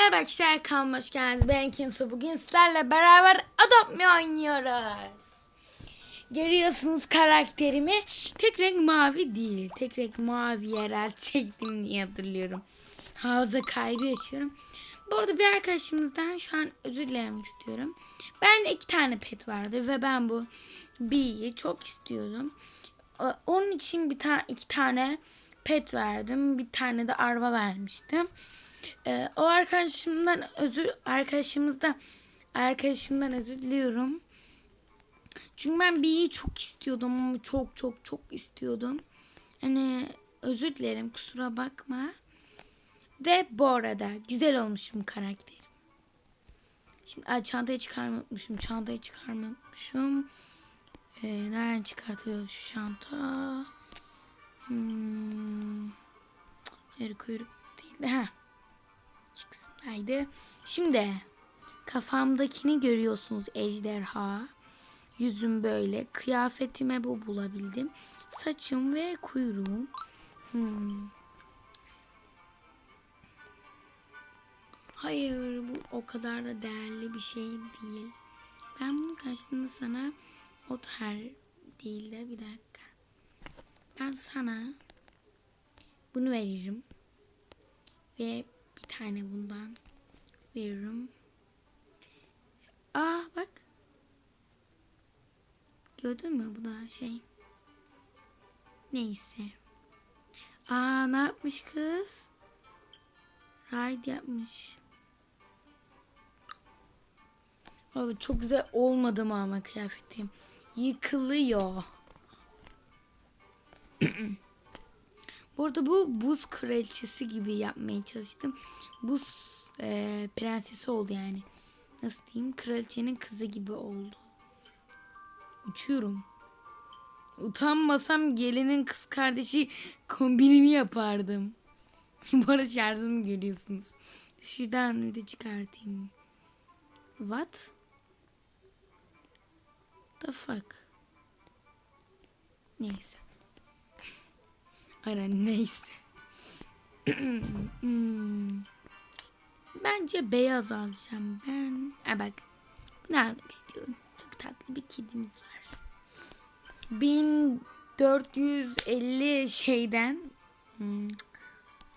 Merhaba arkadaşlar kanalıma hoş geldiniz. Ben Kinsu. Bugün sizlerle beraber Adopt Me oynuyoruz. Görüyorsunuz karakterimi. Tek renk mavi değil. Tek renk mavi yerel çektim diye hatırlıyorum. Hafıza kaybı yaşıyorum. Bu arada bir arkadaşımızdan şu an özür dilemek istiyorum. Ben iki tane pet vardı ve ben bu B'yi çok istiyordum. Ee, Onun için bir tane iki tane pet verdim. Bir tane de araba vermiştim. Ee, o arkadaşımdan özür arkadaşımızda arkadaşımdan özür diliyorum. Çünkü ben B'yi çok istiyordum çok çok çok istiyordum. Hani özür dilerim kusura bakma. Ve bu arada güzel olmuşum karakterim. Şimdi ay, çantayı çıkarmayı unutmuşum. Çantayı çıkarmayı unutmuşum. Ee, nereden çıkartıyoruz şu çanta? Hmm. Hayır kuyruk değil de. Ha. Şu kısımdaydı. Şimdi kafamdakini görüyorsunuz ejderha. Yüzüm böyle. Kıyafetime bu bulabildim. Saçım ve kuyruğum. Hmm. Hayır bu o kadar da değerli bir şey değil. Ben bunun karşılığında sana ot her değil de bir dakika. Ben sana bunu veririm. Ve tane bundan veririm. Aa bak. Gördün mü bu da şey. Neyse. Aa ne yapmış kız? Ride yapmış. Abi çok güzel olmadı mı ama kıyafetim. Yıkılıyor. Burada bu buz kraliçesi gibi yapmaya çalıştım. Buz e, prensesi oldu yani. Nasıl diyeyim? Kraliçenin kızı gibi oldu. Uçuyorum. Utanmasam gelinin kız kardeşi kombinini yapardım. Bu arada şarjımı görüyorsunuz. Şuradan de çıkartayım. What? The fuck? Neyse. Aynen neyse. Bence beyaz alacağım ben. Ha bak. Bunu almak istiyorum. Çok tatlı bir kedimiz var. 1450 şeyden hmm,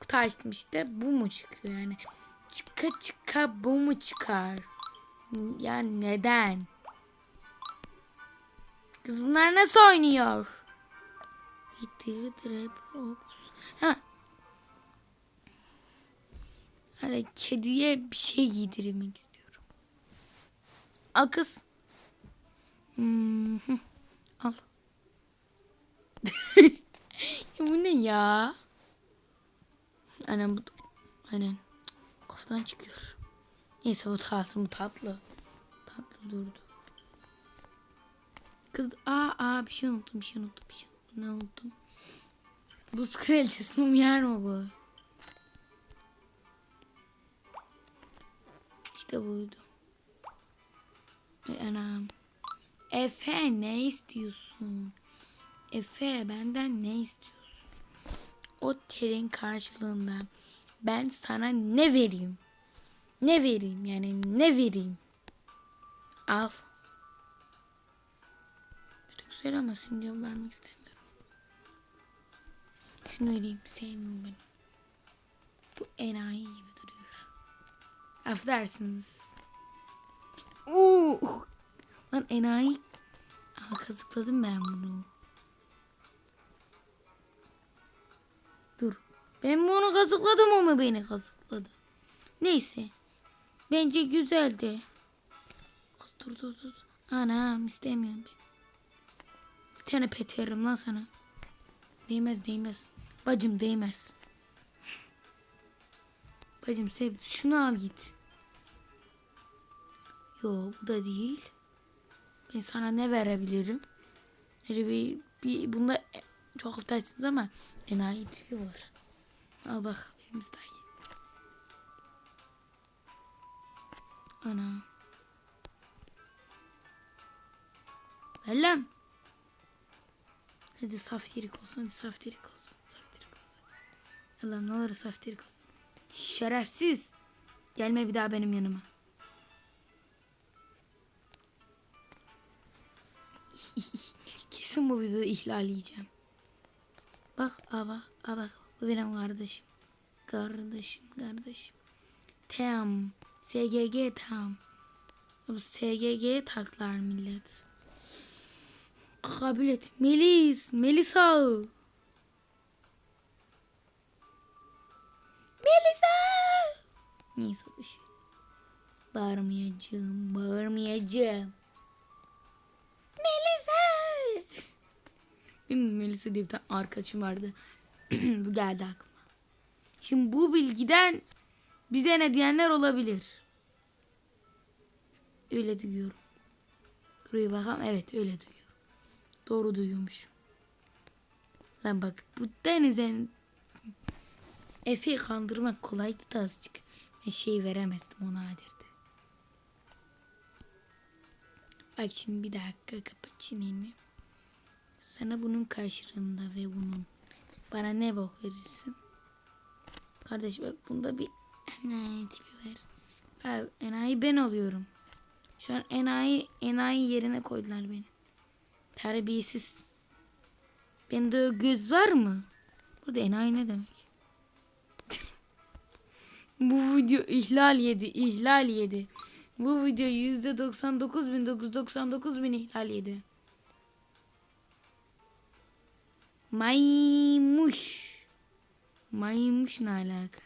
kutu açtım işte. Bu mu çıkıyor yani? Çıka çıka bu mu çıkar? Yani neden? Kız bunlar nasıl oynuyor? Bitir trap ops. Ha. Hadi kediye bir şey giydirmek istiyorum. Al kız. Hmm. Al. bu ne ya? Aynen bu. Aynen. Kafadan çıkıyor. Neyse bu tatlı bu tatlı. Tatlı durdu. Kız aa aa bir şey unuttum bir şey unuttum bir şey unuttum. Ne unuttum? Buz kraliçesinin yer mi bu? İşte buydu. Ay anam. Efe ne istiyorsun? Efe benden ne istiyorsun? O terin karşılığında ben sana ne vereyim? Ne vereyim yani ne vereyim? Al. İşte güzel ama sindiyorum vermek istemiyorum. Şunu vereyim sevmiyorum ben. Bu enayi gibi duruyor. Affedersiniz. Oo. Lan enayi. Aa, kazıkladım ben bunu. Dur. Ben bunu kazıkladım mu beni kazıkladı? Neyse. Bence güzeldi. Kız dur dur dur. Anam istemiyorum ben. Bir tane pet veririm lan sana. Değmez değmez. Bacım değmez. Bacım sev. Şunu al git. Yo bu da değil. Ben sana ne verebilirim? Hele bir, bir bunda çok affedersiniz ama enayi tipi var. Al bak benim style. Ana. Lan. Hadi saftirik olsun, hadi saftirik olsun. Allah'ım ne olur saftirik olsun. Şerefsiz. Gelme bir daha benim yanıma. Kesin bu videoyu ihlal yiyeceğim. Bak aba, aba bu benim kardeşim. Kardeşim, kardeşim. Tam. SGG tam. Bu SGG'ye taklar millet. Kabul et. Melis. Melisa. Neyse bir şey. Bağırmayacağım. Bağırmayacağım. Melisa. Benim Melisa diye bir tane arkadaşım vardı. bu geldi aklıma. Şimdi bu bilgiden bize ne diyenler olabilir. Öyle duyuyorum. Buraya bakalım. Evet öyle duyuyorum. Doğru duyuyormuş. Lan bak bu denizden Efe'yi kandırmak kolaydı da azıcık. Şey veremezdim ona adirdi. Bak şimdi bir dakika kapat çeneni. Sana bunun karşılığında ve bunun bana ne bok verirsin? Kardeş bak bunda bir enayi tipi var. Abi enayi ben oluyorum. Şu an enayi enayi yerine koydular beni. Terbiyesiz. Bende göz var mı? Burada enayi ne demek? Bu video ihlal yedi, ihlal yedi. Bu video yüzde 99.999 bin ihlal yedi. Maymuş. Maymuş ne alaka?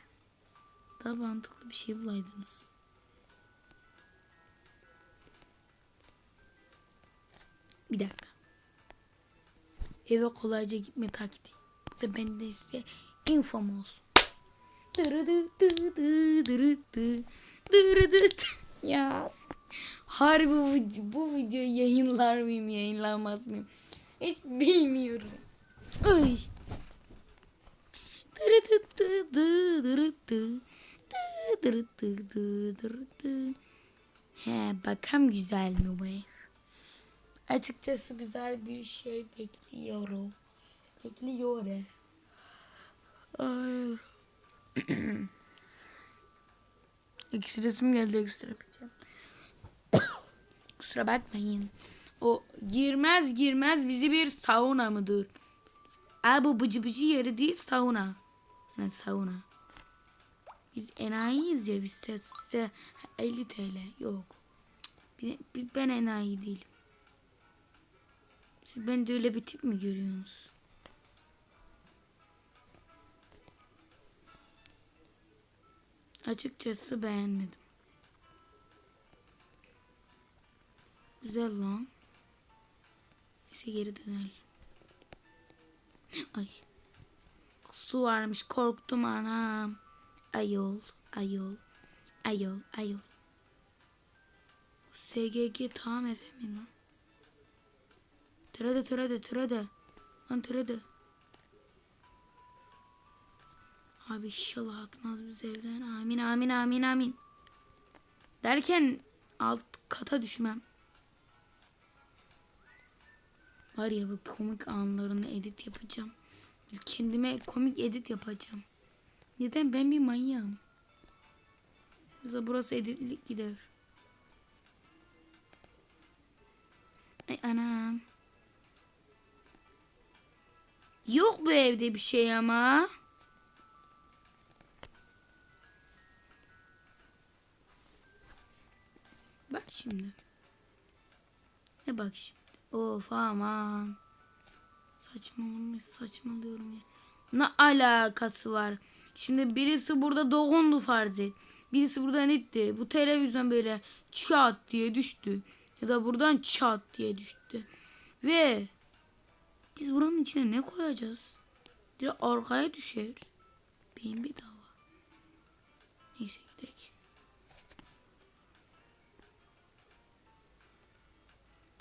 Daha mantıklı bir şey bulaydınız. Bir dakika. Eve kolayca gitme taktiği. Bu da bende size infom olsun. Ya harbi bu, bu videoyu yayınlar mıyım yayınlamaz mıyım? Hiç bilmiyorum. Ay. He bakalım güzel mi bu? Açıkçası güzel bir şey bekliyorum. Bekliyorum. Ay. Öksüresim geldi öksüremeyeceğim. Kusura bakmayın. O girmez girmez bizi bir sauna mıdır? Aa bu bıcı bıcı yeri değil sauna. Yani sauna. Biz enayiyiz ya biz size, size 50 TL yok. Ben enayi değilim. Siz bende öyle bir tip mi görüyorsunuz? Açıkçası beğenmedim. Güzel lan. Neyse geri dönelim. Ay. Su varmış korktum anam. Ayol, ayol, ayol, ayol. SGG tamam efendim lan. Türede türede türede. Lan türede. Abi inşallah atmaz biz evden. Amin amin amin amin. Derken alt kata düşmem. Var ya bu komik anlarını edit yapacağım. Kendime komik edit yapacağım. Neden ben bir manyağım? Bize burası editlik gider. Ay anam. Yok bu evde bir şey ama. Bak şimdi. Ne bak şimdi. Of aman. Saçmalamış saçmalıyorum ya. Ne alakası var? Şimdi birisi burada dokundu farz et. Birisi buradan itti. Bu televizyon böyle çat diye düştü. Ya da buradan çat diye düştü. Ve biz buranın içine ne koyacağız? Direkt arkaya düşer. Beyin bedava. Neyse gidelim.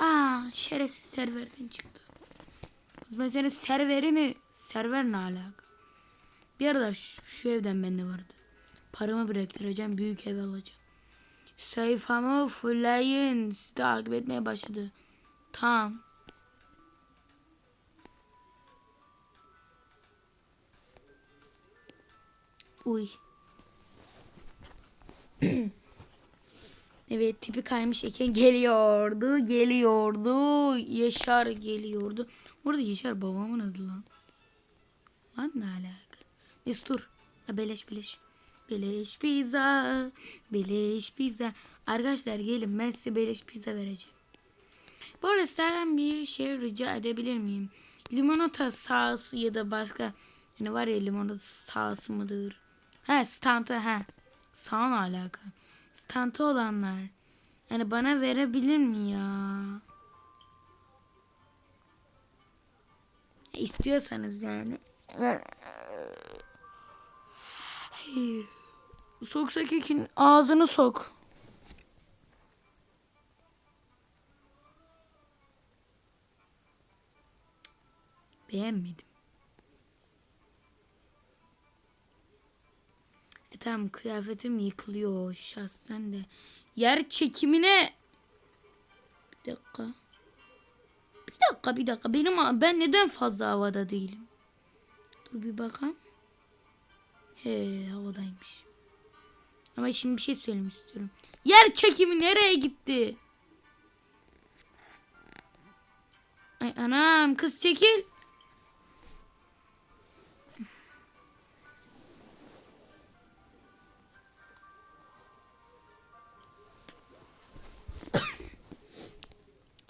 Aa şerefsiz serverden çıktı. Ben senin serverini server ne alaka? Bir aralar şu, şu evden bende vardı. Paramı biriktireceğim büyük ev alacağım. Sayfamı fullleyin. Sizi takip etmeye başladı. Tamam. Uy. evet tipi kaymış Eken geliyordu. Geliyordu. Yaşar geliyordu. Orada Yaşar babamın adı lan. Lan ne alaka? Neyse dur. Ha, beleş beleş. Beleş pizza. Beleş pizza. Arkadaşlar gelin ben size beleş pizza vereceğim. Bu arada sizlerden bir şey rica edebilir miyim? Limonata sahası ya da başka yani var ya limonata sahası mıdır? He stantı he. Sağ ne alaka? Stantı olanlar. Yani bana verebilir mi ya? İstiyorsanız yani. Ver. Soksa kekin ağzını sok. Beğenmedim. E tamam kıyafetim yıkılıyor şahsen de. Yer çekimine bir dakika. Bir dakika bir dakika. Benim ben neden fazla havada değilim? Dur bir bakalım. He havadaymış. Ama şimdi bir şey söylemek istiyorum. Yer çekimi nereye gitti? Ay anam kız çekil.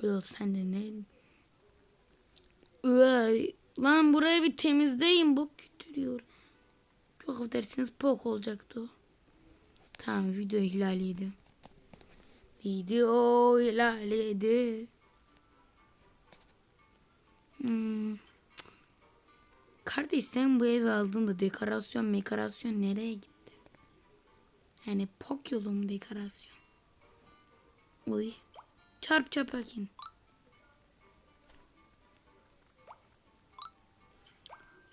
Yok sen de ne? Ay, lan burayı bir temizleyin bu götürüyor. Çok affedersiniz pok olacaktı o. Tamam video ihlaliydi. Video ihlaliydi. Hmm. Kardeş sen bu evi aldığında dekorasyon mekorasyon nereye gitti? Yani pok yolu mu dekorasyon? Oy. Çarp çarp bakayım.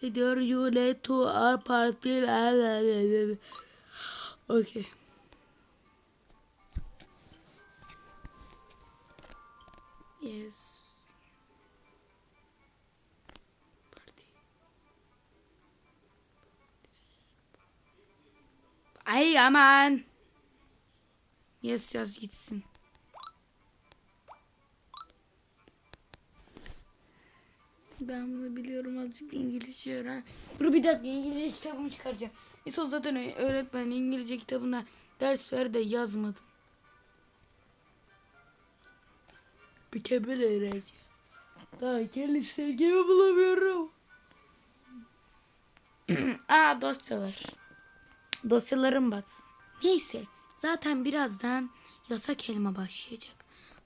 Gidiyor you to our party. Okay. Yes. Ay aman. Yes yaz gitsin. Ben bunu biliyorum azıcık İngilizce öğren. Dur bir dakika İngilizce kitabımı çıkaracağım. İso zaten öğretmen İngilizce kitabına ders ver de yazmadım. Mükemmel öğrenci. Daha kendi sevgimi bulamıyorum. Aa dosyalar. Dosyalarım batsın. Neyse zaten birazdan yasak elma başlayacak.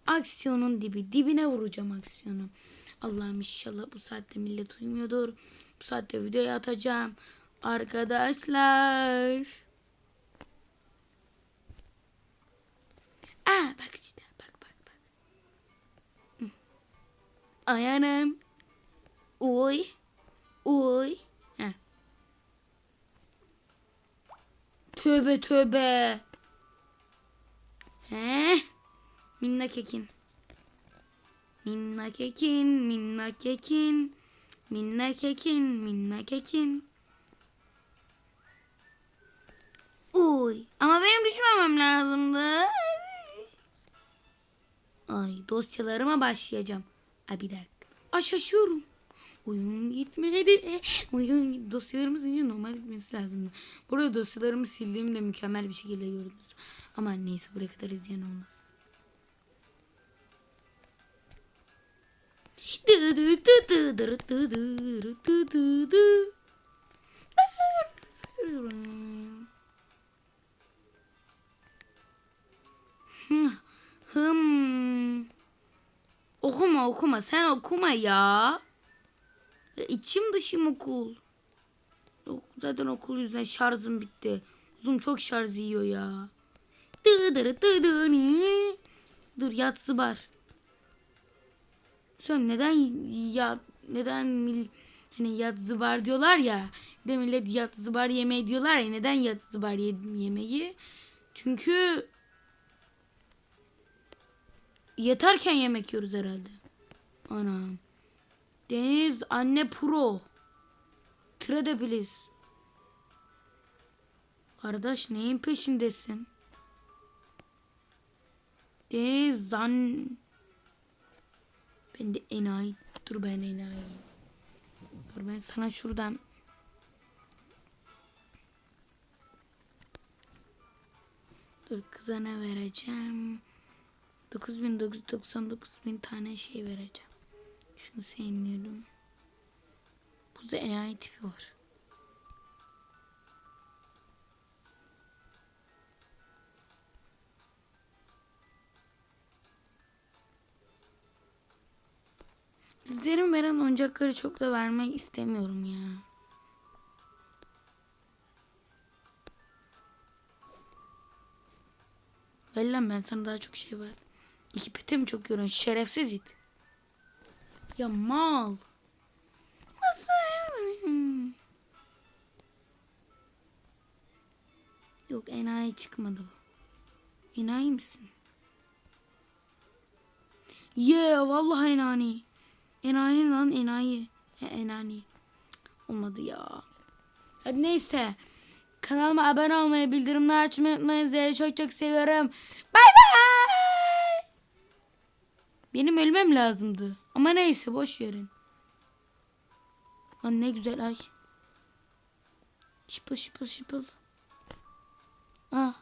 Aksiyonun dibi dibine vuracağım aksiyonu. Allah'ım inşallah bu saatte millet uyumuyordur. Bu saatte videoyu atacağım. Arkadaşlar. Aa bak işte bak bak bak. Hı. Ay anam. Oy. Oy. Heh. Tövbe tövbe. He? Minnak ekin. Minnak ekin, minnak ekin. Minnak ekin, minnak ekin. Uy, ama benim düşmemem lazımdı. Ay, dosyalarıma başlayacağım. Ay bir dakika. Ay şaşıyorum. Oyun gitmedi. Oyun git- dosyalarımı silince normal gitmesi lazımdı. Burada dosyalarımı sildiğimde mükemmel bir şekilde gördünüz. Ama neyse buraya kadar izleyen olmaz. Hım. Okuma okuma sen okuma ya. ya içim dışım okul. Yok, Zaten okul yüzünden şarjım bitti. Zoom çok şarj yiyor ya. Dur yatsı var. Söyleyeyim neden ya neden mil, hani yat zıbar diyorlar ya. Bir de millet yat zıbar yemeği diyorlar ya. Neden yat zıbar ye- yemeği? Çünkü yatarken yemek yiyoruz herhalde. Anam. Deniz anne pro. Please. Kardeş neyin peşindesin? Deniz zan. Ben de enayi. Dur ben enayi. Dur ben sana şuradan. Dur kıza ne vereceğim? 9999 bin tane şey vereceğim. Şunu sevmiyorum. Buzda enayi tipi var. Sizlerin veren oyuncakları çok da vermek istemiyorum ya. Ver ben sana daha çok şey verdim. İki peti mi çok yoruyorsun? Şerefsiz it. Ya mal. Nasıl? Yok enayi çıkmadı bu. Enayi misin? Ye yeah, vallahi enayi. Enayi lan enayi. He, enayi. Olmadı ya. Hadi neyse. Kanalıma abone olmayı, bildirimleri açmayı unutmayın. Sizleri çok çok seviyorum. Bay bay. Benim ölmem lazımdı. Ama neyse boş verin. Lan ne güzel ay. Şıpıl şıpıl şıpıl. Ah.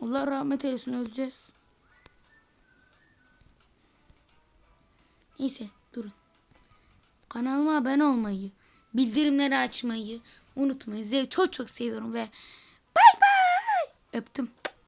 Allah rahmet eylesin öleceğiz. Neyse durun. Kanalıma abone olmayı, bildirimleri açmayı unutmayın. Sizi çok çok seviyorum ve bay bay. Öptüm.